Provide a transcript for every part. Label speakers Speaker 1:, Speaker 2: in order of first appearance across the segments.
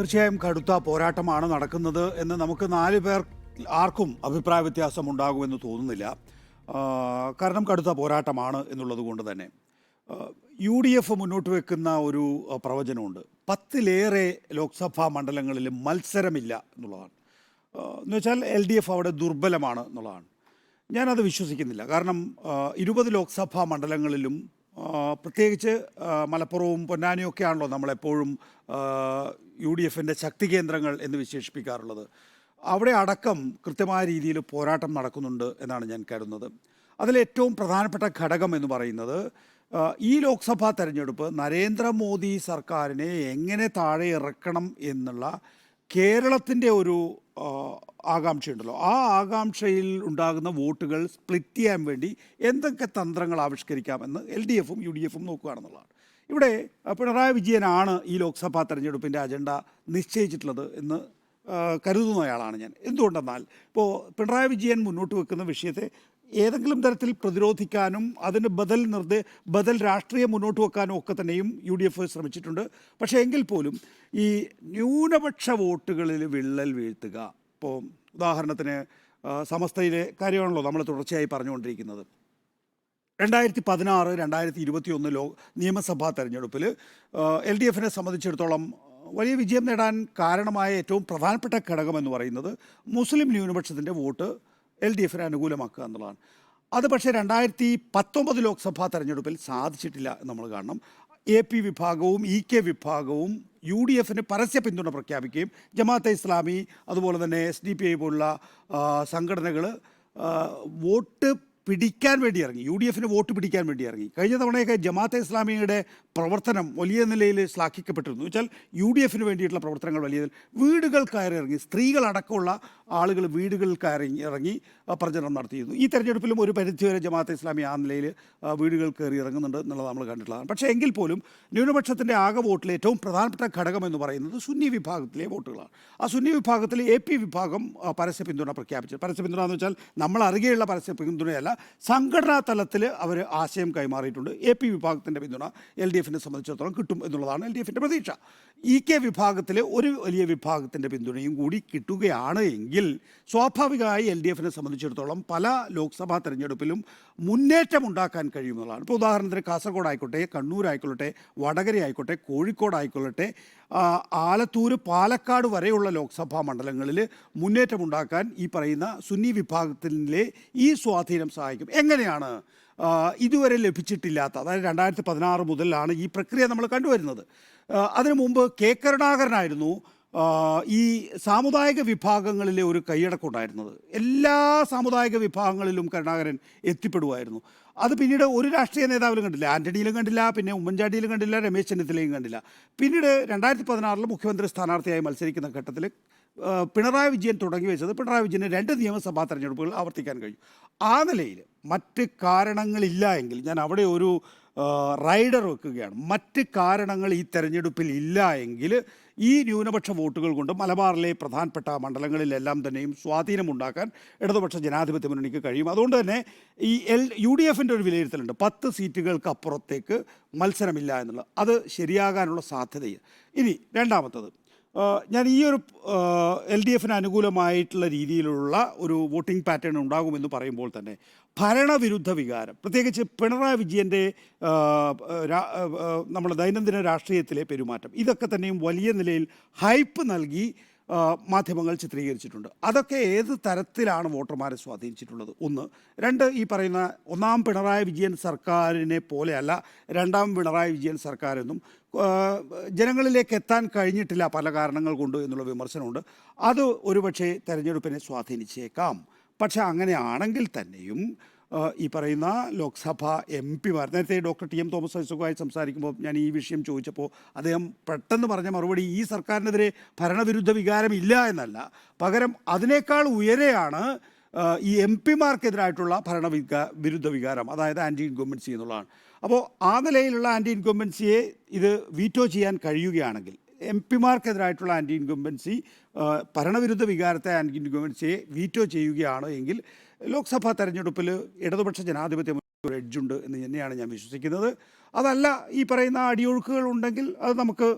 Speaker 1: തീർച്ചയായും കടുത്ത പോരാട്ടമാണ് നടക്കുന്നത് എന്ന് നമുക്ക് നാല് പേർ ആർക്കും അഭിപ്രായ വ്യത്യാസം ഉണ്ടാകുമെന്ന് തോന്നുന്നില്ല. കാരണം കടുത്ത പോരാട്ടമാണ് എന്നുള്ളത് കൊണ്ട് തന്നെ. യു ഡി എഫ് മുന്നോട്ട് വെക്കുന്ന ഒരു പ്രവചനമുണ്ട്. പത്തിലേറെ ലോക്സഭാ മണ്ഡലങ്ങളിൽ മത്സരമില്ല എന്നുള്ളതാണ്. എന്ന് വെച്ചാൽ എൽ ഡി എഫ് അവിടെ ദുർബലമാണ് എന്നുള്ളതാണ്. ഞാനത് വിശ്വസിക്കുന്നില്ല. കാരണം ഇരുപത് ലോക്സഭാ മണ്ഡലങ്ങളിലും പ്രത്യേകിച്ച് മലപ്പുറവും പൊന്നാനിയും ഒക്കെയാണല്ലോ നമ്മളെപ്പോഴും യു ഡി എഫിന്റെ ശക്തി കേന്ദ്രങ്ങൾ എന്ന് വിശേഷിപ്പിക്കാറുള്ളത്. അവിടെ അടക്കം കൃത്യമായ രീതിയിൽ പോരാട്ടം നടക്കുന്നുണ്ട് എന്നാണ് ഞാൻ കരുതുന്നത്. അതിലേറ്റവും പ്രധാനപ്പെട്ട ഘടകം എന്ന് പറയുന്നത് ഈ ലോക്സഭാ തെരഞ്ഞെടുപ്പ് നരേന്ദ്രമോദി സർക്കാരിനെ എങ്ങനെ താഴെ ഇറക്കണം എന്നുള്ള കേരളത്തിന്റെ ഒരു ആകാംക്ഷയുണ്ടല്ലോ. ആ ആകാംക്ഷയിൽ ഉണ്ടാകുന്ന വോട്ടുകൾ സ്പ്ലിറ്റ് ചെയ്യാൻ വേണ്ടി എന്തൊക്കെ തന്ത്രങ്ങൾ ആവിഷ്കരിക്കാമെന്ന് എൽ ഡി എഫും യു ഡി എഫും നോക്കുകയാണെന്നുള്ളതാണ്. ഇവിടെ പിണറായി വിജയനാണ് ഈ ലോക്സഭാ തെരഞ്ഞെടുപ്പിന്റെ അജണ്ട നിശ്ചയിച്ചിട്ടുള്ളത് എന്ന് കരുതുന്നയാളാണ് ഞാൻ. എന്തുകൊണ്ടെന്നാൽ ഇപ്പോൾ പിണറായി വിജയൻ മുന്നോട്ട് വെക്കുന്ന വിഷയത്തെ ഏതെങ്കിലും തരത്തിൽ പ്രതിരോധിക്കാനും അതിന് ബദൽ നിർദ്ദേ ബദൽ രാഷ്ട്രീയം മുന്നോട്ട് വെക്കാനും ഒക്കെ തന്നെയും യു ഡി എഫ് ശ്രമിച്ചിട്ടുണ്ട്. പക്ഷേ എങ്കിൽ പോലും ഈ ന്യൂനപക്ഷ വോട്ടുകളിൽ വിള്ളൽ വീഴ്ത്തുക. ഇപ്പോൾ ഉദാഹരണത്തിന് സമസ്തയിലെ കാര്യമാണല്ലോ നമ്മൾ തുടർച്ചയായി പറഞ്ഞുകൊണ്ടിരിക്കുന്നത്. രണ്ടായിരത്തി പതിനാറ് രണ്ടായിരത്തി ഇരുപത്തി ഒന്ന് ലോ നിയമസഭാ തെരഞ്ഞെടുപ്പിൽ എൽ ഡി എഫിനെ സംബന്ധിച്ചിടത്തോളം വലിയ വിജയം നേടാൻ കാരണമായ ഏറ്റവും പ്രധാനപ്പെട്ട ഘടകം എന്ന് പറയുന്നത് മുസ്ലിം ന്യൂനപക്ഷത്തിന്റെ വോട്ട് എൽ ഡി എഫിനെ അനുകൂലമാക്കുക എന്നുള്ളതാണ്. അത് പക്ഷേ രണ്ടായിരത്തി പത്തൊമ്പത് ലോക്സഭാ തെരഞ്ഞെടുപ്പിൽ സാധിച്ചിട്ടില്ല നമ്മൾ കാണണം. എ പി വിഭാഗവും ഇ കെ വിഭാഗവും യു ഡി എഫിന് പരസ്യ പിന്തുണ പ്രഖ്യാപിക്കുകയും ജമാഅത്തെ ഇസ്ലാമി അതുപോലെ തന്നെ എസ് ഡി പി ഐ പോലുള്ള സംഘടനകൾ വോട്ട് പിടിക്കാൻ വേണ്ടി ഇറങ്ങി. യു ഡി എഫിന് വോട്ട് പിടിക്കാൻ വേണ്ടി ഇറങ്ങി. കഴിഞ്ഞ തവണയൊക്കെ ജമാഅത്തെ ഇസ്ലാമിയുടെ പ്രവർത്തനം വലിയ നിലയിൽ ശ്ലാഘിക്കപ്പെട്ടിരുന്നു. വെച്ചാൽ യു ഡി എഫിന് വേണ്ടിയിട്ടുള്ള പ്രവർത്തനങ്ങൾ വലിയ വീടുകൾ കയറി ഇറങ്ങി സ്ത്രീകളടക്കമുള്ള ആളുകൾ വീടുകളിൽ കയറി ഇറങ്ങി പ്രചരണം നടത്തിയിരുന്നു. ഈ തെരഞ്ഞെടുപ്പിലും ഒരു പരിധിവരെ ജമാഅത്തെ ഇസ്ലാമി ആ നിലയിൽ വീടുകൾ കയറി ഇറങ്ങുന്നുണ്ട് എന്നുള്ളത് നമ്മൾ കണ്ടിട്ടുള്ളതാണ്. പക്ഷേ എങ്കിൽ പോലും ന്യൂനപക്ഷത്തിന്റെ ആകെ വോട്ടിലെ ഏറ്റവും പ്രധാനപ്പെട്ട ഘടകം എന്ന് പറയുന്നത് സുന്നി വിഭാഗത്തിലെ വോട്ടുകളാണ്. ആ സുന്നി വിഭാഗത്തിൽ എ പി വിഭാഗം പരസ്യ പിന്തുണ പ്രഖ്യാപിച്ചത് പരസ്യ പിന്തുണ എന്ന് വെച്ചാൽ നമ്മൾ അറിയുകയുള്ള പരസ്യ പിന്തുണയല്ല സംഘടനാ തലത്തിൽ അവർ ആശയം കൈമാറിയിട്ടുണ്ട്. എ പി വിഭാഗത്തിന്റെ പിന്തുണ എൽ ഡി എഫിനെ സംബന്ധിച്ചിടത്തോളം കിട്ടും എന്നുള്ളതാണ് എൽ ഡി എഫിന്റെ പ്രതീക്ഷ. ഇ കെ വിഭാഗത്തിലെ ഒരു വലിയ വിഭാഗത്തിന്റെ പിന്തുണയും കൂടി കിട്ടുകയാണ് എങ്കിൽ സ്വാഭാവികമായി എൽ ഡി എഫിനെ സംബന്ധിച്ചിടത്തോളം പല ലോക്സഭാ തെരഞ്ഞെടുപ്പിലും മുന്നേറ്റം ഉണ്ടാക്കാൻ കഴിയുമെന്നുള്ളതാണ്. ഇപ്പോൾ ഉദാഹരണത്തിന് കാസർഗോഡ് ആയിക്കോട്ടെ കണ്ണൂർ ആയിക്കൊള്ളട്ടെ വടകര ആയിക്കോട്ടെ കോഴിക്കോട് ആയിക്കൊള്ളട്ടെ ആലത്തൂർ പാലക്കാട് വരെയുള്ള ലോക്സഭാ മണ്ഡലങ്ങളിൽ മുന്നേറ്റം ഉണ്ടാക്കാൻ ഈ പറയുന്ന സുന്നി വിഭാഗത്തിലെ ഈ സ്വാധീനം സഹായിക്കും. എങ്ങനെയാണ് ഇതുവരെ ലഭിച്ചിട്ടില്ലാത്ത അതായത് രണ്ടായിരത്തി പതിനാറ് മുതലാണ് ഈ പ്രക്രിയ നമ്മൾ കണ്ടുവരുന്നത്. അതിനു മുമ്പ് കെ കരുണാകരനായിരുന്നു ഈ സാമുദായിക വിഭാഗങ്ങളിലെ ഒരു കൈയടക്കമുണ്ടായിരുന്നത് എല്ലാ സാമുദായിക വിഭാഗങ്ങളിലും കരുണാകരൻ എത്തിപ്പെടുമായിരുന്നു അത് പിന്നീട് ഒരു രാഷ്ട്രീയ നേതാവിലും കണ്ടില്ല. ആന്റണിയിലും കണ്ടില്ല പിന്നെ ഉമ്മൻചാണ്ടിയിലും കണ്ടില്ല രമേശ് ചെന്നിത്തലയും കണ്ടില്ല. പിന്നീട് രണ്ടായിരത്തി പതിനാറിൽ മുഖ്യമന്ത്രി സ്ഥാനാർത്ഥിയായി മത്സരിക്കുന്ന ഘട്ടത്തിൽ പിണറായി വിജയൻ തുടങ്ങി വെച്ചത് പിണറായി വിജയന് രണ്ട് നിയമസഭാ തെരഞ്ഞെടുപ്പുകൾ ആവർത്തിക്കാൻ കഴിയും. ആ നിലയിൽ മറ്റ് കാരണങ്ങളില്ല എങ്കിൽ ഞാൻ അവിടെ ഒരു റൈഡർ വെക്കുകയാണ്. മറ്റ് കാരണങ്ങൾ ഈ തെരഞ്ഞെടുപ്പിൽ ഇല്ല എങ്കിൽ ഈ ന്യൂനപക്ഷ വോട്ടുകൾ കൊണ്ട് മലബാറിലെ പ്രധാനപ്പെട്ട മണ്ഡലങ്ങളിലെല്ലാം തന്നെയും സ്വാധീനമുണ്ടാക്കാൻ ഇടതുപക്ഷ ജനാധിപത്യ മുന്നണിക്ക് കഴിയും. അതുകൊണ്ട് തന്നെ ഈ എൽ യു ഡി എഫിന്റെ ഒരു വിലയിരുത്തലുണ്ട്. പത്ത് സീറ്റുകൾക്ക് അപ്പുറത്തേക്ക് മത്സരമില്ല എന്നുള്ളത്. അത് ശരിയാകാനുള്ള സാധ്യതയില്ല. ഇനി രണ്ടാമത്തത്. ഞാൻ ഈ ഒരു എൽ ഡി എഫിന് അനുകൂലമായിട്ടുള്ള രീതിയിലുള്ള ഒരു വോട്ടിംഗ് പാറ്റേൺ ഉണ്ടാകുമെന്ന് പറയുമ്പോൾ തന്നെ ഭരണവിരുദ്ധ വികാരം പ്രത്യേകിച്ച് പിണറായി വിജയന്റെ നമ്മുടെ ദൈനംദിന രാഷ്ട്രീയത്തിലെ പെരുമാറ്റം. ഇതൊക്കെ തന്നെയും വലിയ നിലയിൽ ഹൈപ്പ് നൽകി മാധ്യമങ്ങൾ ചിത്രീകരിച്ചിട്ടുണ്ട്. അതൊക്കെ ഏത് തരത്തിലാണ് വോട്ടർമാരെ സ്വാധീനിച്ചിട്ടുള്ളത്? ഒന്ന്. രണ്ട് ഈ പറയുന്ന ഒന്നാം പിണറായി വിജയൻ സർക്കാരിനെ പോലെയല്ല രണ്ടാം പിണറായി വിജയൻ സർക്കാരെന്നും ജനങ്ങളിലേക്ക് എത്താൻ കഴിഞ്ഞിട്ടില്ല പല കാരണങ്ങൾ കൊണ്ട് എന്നുള്ള വിമർശനമുണ്ട്. അത് ഒരുപക്ഷെ തെരഞ്ഞെടുപ്പിനെ സ്വാധീനിച്ചേക്കാം. പക്ഷേ അങ്ങനെയാണെങ്കിൽ തന്നെയും ഈ പറയുന്ന ലോക്സഭ എം പിമാർ നേരത്തെ ഡോക്ടർ ടി എം തോമസ് ഐസക്കുമായി സംസാരിക്കുമ്പോൾ ഞാൻ ഈ വിഷയം ചോദിച്ചപ്പോൾ അദ്ദേഹം പെട്ടെന്ന് പറഞ്ഞ മറുപടി ഈ സർക്കാരിനെതിരെ ഭരണവിരുദ്ധ വികാരം ഇല്ല എന്നല്ല. പകരം അതിനേക്കാൾ ഉയരെയാണ് ഈ എം പിമാർക്കെതിരായിട്ടുള്ള ഭരണവികാ വിരുദ്ധ വികാരം അതായത് ആന്റി ഇൻകോമ്പൻസി എന്നുള്ളതാണ്. അപ്പോൾ ആ നിലയിലുള്ള ആന്റി ഇൻകോമ്പൻസിയെ ഇത് വീറ്റോ ചെയ്യാൻ കഴിയുകയാണെങ്കിൽ എം പിമാർക്കെതിരായിട്ടുള്ള ആന്റി ഇൻകംബൻസി ഭരണവിരുദ്ധ വികാരത്തെ ആന്റി ഇൻകംബൻസിയെ വീറ്റോ ചെയ്യുകയാണ് എങ്കിൽ ലോക്സഭാ തെരഞ്ഞെടുപ്പിൽ ഇടതുപക്ഷ ജനാധിപത്യ എഡ്ജുണ്ട് എന്ന് തന്നെയാണ് ഞാൻ വിശ്വസിക്കുന്നത്. അതല്ല ഈ പറയുന്ന അടിയൊഴുക്കുകൾ ഉണ്ടെങ്കിൽ അത് നമുക്ക്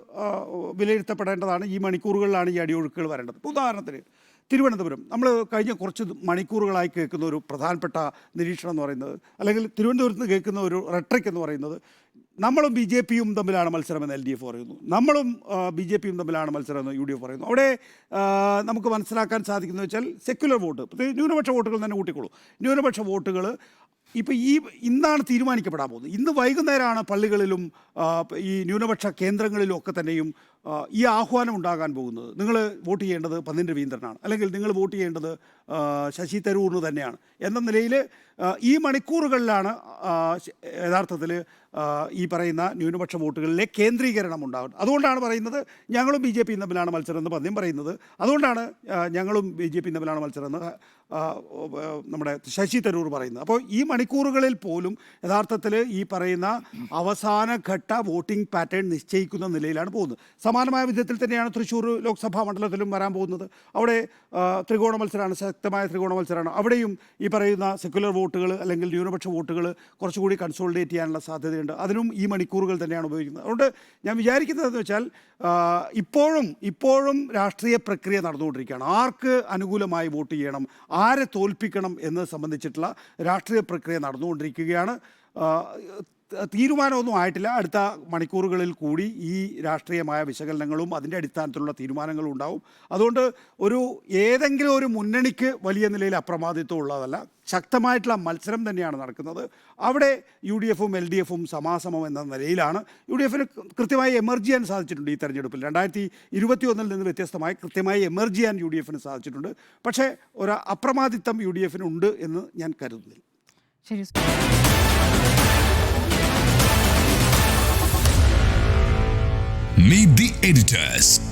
Speaker 1: വിലയിരുത്തപ്പെടേണ്ടതാണ്. ഈ മണിക്കൂറുകളിലാണ് ഈ അടിയൊഴുക്കുകൾ വരേണ്ടത്. ഉദാഹരണത്തിന് തിരുവനന്തപുരം. നമ്മൾ കഴിഞ്ഞ കുറച്ച് മണിക്കൂറുകളായി കേൾക്കുന്ന ഒരു പ്രധാനപ്പെട്ട നിരീക്ഷണം എന്ന് പറയുന്നത് അല്ലെങ്കിൽ തിരുവനന്തപുരത്ത് നിന്ന് കേൾക്കുന്ന ഒരു റെട്രിക് എന്ന് പറയുന്നത് നമ്മളും ബി ജെ പിയും തമ്മിലാണ് മത്സരമെന്ന് എൽ ഡി എഫ് പറയുന്നു. നമ്മളും ബി ജെ പിയും തമ്മിലാണ് മത്സരമെന്ന് യു ഡി എഫ് പറയുന്നു. അവിടെ നമുക്ക് മനസ്സിലാക്കാൻ സാധിക്കുന്നത് വെച്ചാൽ സെക്യുലർ വോട്ട് ന്യൂനപക്ഷ വോട്ടുകൾ തന്നെ കൂട്ടിക്കോളൂ ന്യൂനപക്ഷ വോട്ടുകൾ ഇപ്പോൾ ഈ ഇന്നാണ് തീരുമാനിക്കപ്പെടാൻ പോകുന്നത്. ഇന്ന് വൈകുന്നേരമാണ് പള്ളികളിലും ഈ ന്യൂനപക്ഷ കേന്ദ്രങ്ങളിലും ഒക്കെ തന്നെയും ഈ ആഹ്വാനം ഉണ്ടാകാൻ പോകുന്നത്. നിങ്ങൾ വോട്ട് ചെയ്യേണ്ടത് പന്നിൻ രവീന്ദ്രനാണ് അല്ലെങ്കിൽ നിങ്ങൾ വോട്ട് ചെയ്യേണ്ടത് ശശി തരൂറിന് തന്നെയാണ്. എന്ന നിലയിൽ ഈ മണിക്കൂറുകളിലാണ് യഥാർത്ഥത്തിൽ ഈ പറയുന്ന ന്യൂനപക്ഷ വോട്ടുകളിലെ കേന്ദ്രീകരണം ഉണ്ടാകുന്നത്. അതുകൊണ്ടാണ് പറയുന്നത് ഞങ്ങളും ബി ജെ പിയും തമ്മിലാണ് മത്സരം എന്ന് പദ്യം പറയുന്നത്. അതുകൊണ്ടാണ് ഞങ്ങളും ബി ജെ പിയും തമ്മിലാണ് മത്സരം എന്ന് നമ്മുടെ ശശി തരൂർ പറയുന്നത്. അപ്പോൾ ഈ മണിക്കൂറുകളിൽ പോലും യഥാർത്ഥത്തിൽ ഈ പറയുന്ന അവസാനഘട്ട വോട്ടിംഗ് പാറ്റേൺ നിശ്ചയിക്കുന്ന നിലയിലാണ് പോകുന്നത്. സമാനമായ വിധത്തിൽ തന്നെയാണ് തൃശ്ശൂർ ലോക്സഭാ മണ്ഡലത്തിലും വരാൻ പോകുന്നത്. അവിടെ ത്രികോണ മത്സരമാണ് ശക്തമായ ത്രികോണ മത്സരമാണ് അവിടെയും ഈ പറയുന്ന സെക്യുലർ വോട്ടുകൾ അല്ലെങ്കിൽ ന്യൂനപക്ഷ വോട്ടുകൾ കുറച്ചുകൂടി കൺസോളിഡേറ്റ് ചെയ്യാനുള്ള സാധ്യതയുണ്ട്. അതിനും ഈ മണിക്കൂറുകൾ തന്നെയാണ് ഉപയോഗിക്കുന്നത്. അതുകൊണ്ട് ഞാൻ വിചാരിക്കുന്നതെന്ന് വെച്ചാൽ ഇപ്പോഴും ഇപ്പോഴും രാഷ്ട്രീയ പ്രക്രിയ നടന്നുകൊണ്ടിരിക്കുകയാണ്. ആർക്ക് അനുകൂലമായി വോട്ട് ചെയ്യണം ആരെ തോൽപ്പിക്കണം എന്നത് സംബന്ധിച്ചിട്ടുള്ള രാഷ്ട്രീയ പ്രക്രിയ നടന്നുകൊണ്ടിരിക്കുകയാണ്. തീരുമാനമൊന്നും ആയിട്ടില്ല. അടുത്ത മണിക്കൂറുകളിൽ കൂടി ഈ രാഷ്ട്രീയമായ വിശകലനങ്ങളും അതിന്റെ അടിസ്ഥാനത്തിലുള്ള തീരുമാനങ്ങളും ഉണ്ടാവും. അതുകൊണ്ട് ഒരു ഏതെങ്കിലും ഒരു മുന്നണിക്ക് വലിയ നിലയിൽ അപ്രമാദിത്വം ഉള്ളതല്ല. ശക്തമായിട്ടുള്ള മത്സരം തന്നെയാണ് നടക്കുന്നത്. അവിടെ യു ഡി എഫും എൽ ഡി എഫും സമാസമം എന്ന നിലയിലാണ്. യു ഡി എഫിന് കൃത്യമായി എമർജ് ചെയ്യാൻ സാധിച്ചിട്ടുണ്ട് ഈ തെരഞ്ഞെടുപ്പിൽ. രണ്ടായിരത്തി ഇരുപത്തി ഒന്നിൽ നിന്ന് വ്യത്യസ്തമായി കൃത്യമായി എമർജ് ചെയ്യാൻ യു ഡി എഫിന് സാധിച്ചിട്ടുണ്ട്. പക്ഷേ ഒരു അപ്രമാദിത്വം യു ഡി എഫിനുണ്ട് എന്ന് ഞാൻ കരുതുന്നില്ല.
Speaker 2: ശരി.
Speaker 3: Meet the editors.